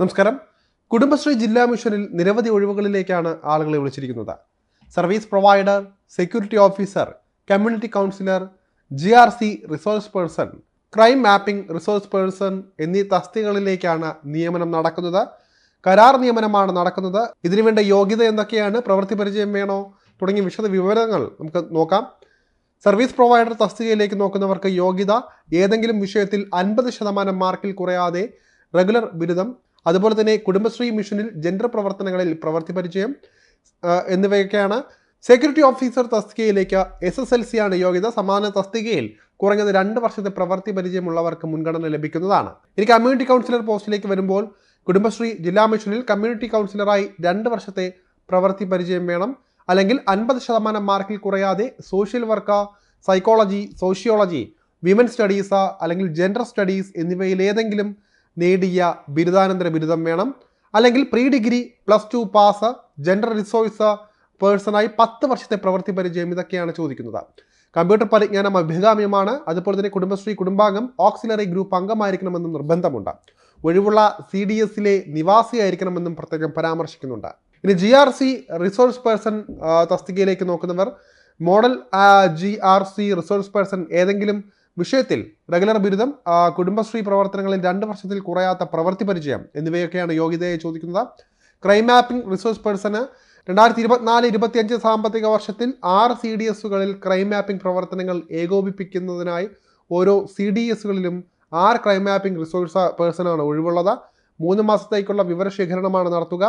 നമസ്കാരം. കുടുംബശ്രീ ജില്ലാ മിഷനിൽ നിരവധി ഒഴിവുകളിലേക്കാണ് ആളുകളെ വിളിച്ചിരിക്കുന്നത്. Service provider security officer community counsellor G R C resource person crime mapping resource person എന്നീ തസ്തികകളിലേക്കാണ് നിയമനം നടക്കുന്നത്. കരാർ നിയമനമാണ് നടക്കുന്നത്. ഇതിനുവേണ്ട യോഗ്യത എന്തൊക്കെയാണ്? പ്രവൃത്തി പരിചയം വേണോ? തുടങ്ങിയ വിശദ വിവരങ്ങൾ നമുക്ക് നോക്കാം. സർവീസ് പ്രൊവൈഡർ തസ്തികയിലേക്ക് നോക്കുന്നവർക്ക് യോഗ്യത ഏതെങ്കിലും വിഷയത്തിൽ അൻപത് ശതമാനം മാർക്കിൽ കുറയാതെ റെഗുലർ ബിരുദം അതുപോലെ തന്നെ കുടുംബശ്രീ മിഷനിൽ ജെൻഡർ പ്രവർത്തനങ്ങളിൽ പ്രവൃത്തി പരിചയം എന്നിവയൊക്കെയാണ്. സെക്യൂരിറ്റി ഓഫീസർ തസ്തികയിലേക്ക് എസ് എസ് എൽ സി ആണ് യോഗ്യത. സമാന തസ്തികയിൽ കുറഞ്ഞത് രണ്ട് വർഷത്തെ പ്രവൃത്തി പരിചയമുള്ളവർക്ക് മുൻഗണന ലഭിക്കുന്നതാണ്. ഇനി കമ്മ്യൂണിറ്റി കൗൺസിലർ പോസ്റ്റിലേക്ക് വരുമ്പോൾ കുടുംബശ്രീ ജില്ലാ മിഷനിൽ കമ്മ്യൂണിറ്റി കൗൺസിലറായി രണ്ട് വർഷത്തെ പ്രവൃത്തി പരിചയം വേണം. അല്ലെങ്കിൽ അൻപത് ശതമാനം മാർക്കിൽ കുറയാതെ social work psychology sociology women studies അല്ലെങ്കിൽ ജെൻഡർ സ്റ്റഡീസ് എന്നിവയിൽ ഏതെങ്കിലും നേടിയ ബിരുദാനന്തര ബിരുദം വേണം. അല്ലെങ്കിൽ pre degree plus two pass general resource പേഴ്സണായി പത്ത് വർഷത്തെ പ്രവൃത്തി പരിചയം ഇതൊക്കെയാണ് ചോദിക്കുന്നത്. കമ്പ്യൂട്ടർ പരിജ്ഞാനം അഭികാമ്യമാണ്. അതുപോലെ തന്നെ കുടുംബശ്രീ കുടുംബാംഗം ഓക്സിലറി ഗ്രൂപ്പ് അംഗമായിരിക്കണമെന്ന് നിർബന്ധമുണ്ട്. ഒഴിവുള്ള സി ഡി എസിലെ നിവാസിയായിരിക്കണമെന്നും പ്രത്യേകം പരാമർശിക്കുന്നുണ്ട്. ഇനി G R C resource person തസ്തികയിലേക്ക് നോക്കുന്നവർ model G R C resource person ഏതെങ്കിലും വിഷയത്തിൽ റെഗുലർ ബിരുദം കുടുംബശ്രീ പ്രവർത്തനങ്ങളിൽ രണ്ട് വർഷത്തിൽ കുറയാത്ത പ്രവൃത്തി പരിചയം എന്നിവയൊക്കെയാണ് യോഗ്യതയെ ചോദിക്കുന്നത്. ക്രൈം മാപ്പിംഗ് റിസോഴ്സ് പേഴ്സണ് രണ്ടായിരത്തി ഇരുപത്തിനാല് ഇരുപത്തിയഞ്ച് സാമ്പത്തിക വർഷത്തിൽ ആറ് സി ഡി എസുകളിൽ ക്രൈം മാപ്പിംഗ് പ്രവർത്തനങ്ങൾ ഏകോപിപ്പിക്കുന്നതിനായി ഓരോ സി ഡി എസുകളിലും ആറ് ക്രൈം മാപ്പിംഗ് റിസോഴ്സ് പേഴ്സണാണ് ഒഴിവുള്ളത്. മൂന്ന് മാസത്തേക്കുള്ള വിവരശേഖരണമാണ് നടത്തുക.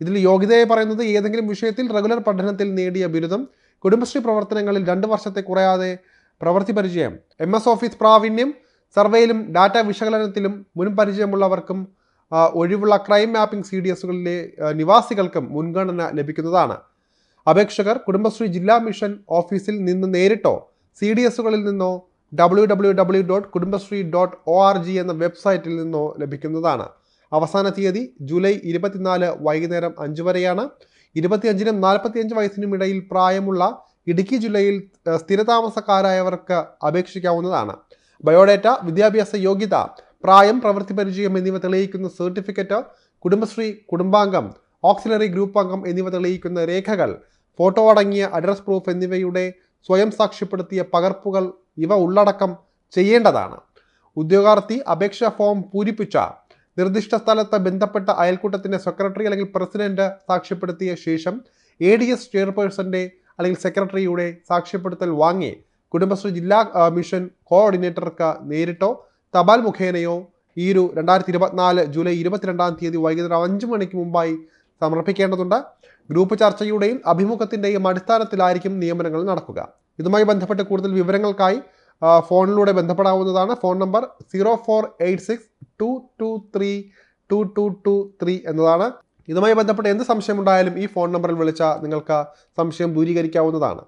ഇതിൽ യോഗ്യതയെ പറയുന്നത് ഏതെങ്കിലും വിഷയത്തിൽ റെഗുലർ പഠനത്തിൽ നേടിയ ബിരുദം കുടുംബശ്രീ പ്രവർത്തനങ്ങളിൽ രണ്ട് വർഷത്തെ കുറയാതെ പ്രവൃത്തി പരിചയം. എം എസ് ഓഫീസ് പ്രാവീണ്യം സർവേയിലും ഡാറ്റ വിശകലനത്തിലും മുൻ പരിചയമുള്ളവർക്കും ഒഴിവുള്ള ക്രൈം മാപ്പിംഗ് സി ഡി എസുകളിലെ നിവാസികൾക്കും മുൻഗണന ലഭിക്കുന്നതാണ്. അപേക്ഷകർ കുടുംബശ്രീ ജില്ലാ മിഷൻ ഓഫീസിൽ നിന്ന് നേരിട്ടോ സി ഡി എസുകളിൽ നിന്നോ W W W dot Kudumbashree dot O R G എന്ന വെബ്സൈറ്റിൽ നിന്നോ ലഭിക്കുന്നതാണ്. അവസാന തീയതി ജൂലൈ ഇരുപത്തിനാല് വൈകുന്നേരം അഞ്ച് വരെയാണ്. ഇരുപത്തിയഞ്ചിനും നാൽപ്പത്തിയഞ്ച് വയസ്സിനും ഇടയിൽ പ്രായമുള്ള ഇടുക്കി ജില്ലയിൽ സ്ഥിരതാമസക്കാരായവർക്ക് അപേക്ഷിക്കാവുന്നതാണ്. ബയോഡേറ്റ വിദ്യാഭ്യാസ യോഗ്യത പ്രായം പ്രവൃത്തി പരിചയം എന്നിവ തെളിയിക്കുന്ന സർട്ടിഫിക്കറ്റ് കുടുംബശ്രീ കുടുംബാംഗം ഓക്സിലറി ഗ്രൂപ്പ് അംഗം എന്നിവ തെളിയിക്കുന്ന രേഖകൾ ഫോട്ടോ അടങ്ങിയ അഡ്രസ് പ്രൂഫ് എന്നിവയുടെ സ്വയം സാക്ഷ്യപ്പെടുത്തിയ പകർപ്പുകൾ ഇവ ഉള്ളടക്കം ചെയ്യേണ്ടതാണ്. ഉദ്യോഗാർത്ഥി അപേക്ഷാ ഫോം പൂരിപ്പിച്ച നിർദ്ദിഷ്ട സ്ഥലത്ത് ബന്ധപ്പെട്ട അയൽക്കൂട്ടത്തിന്റെ സെക്രട്ടറി അല്ലെങ്കിൽ പ്രസിഡന്റ് സാക്ഷ്യപ്പെടുത്തിയ ശേഷം എ ഡി എസ് ചെയർപേഴ്സന്റെ അല്ലെങ്കിൽ സെക്രട്ടറിയുടെ സാക്ഷ്യപ്പെടുത്തൽ വാങ്ങി കുടുംബശ്രീ ജില്ലാ മിഷൻ കോർഡിനേറ്റർക്ക് നേരിട്ടോ തപാൽ മുഖേനയോ ഈ ഒരു രണ്ടായിരത്തി ഇരുപത്തിനാല് ജൂലൈ ഇരുപത്തിരണ്ടാം തീയതി വൈകുന്നേരം അഞ്ച് മണിക്ക് മുമ്പായി സമർപ്പിക്കേണ്ടതുണ്ട്. ഗ്രൂപ്പ് ചർച്ചയുടെയും അഭിമുഖത്തിന്റെയും അടിസ്ഥാനത്തിലായിരിക്കും നിയമനങ്ങൾ നടക്കുക. ഇതുമായി ബന്ധപ്പെട്ട് കൂടുതൽ വിവരങ്ങൾക്കായി ഫോണിലൂടെ ബന്ധപ്പെടാവുന്നതാണ്. Phone number zero four eight six two two three two two two three എന്നതാണ്. ഇതുമായി ബന്ധപ്പെട്ട് എന്ത് സംശയമുണ്ടായാലും ഈ ഫോൺ നമ്പറിൽ വിളിച്ചാൽ നിങ്ങൾക്ക് സംശയം ദൂരീകരിക്കാവുന്നതാണ്.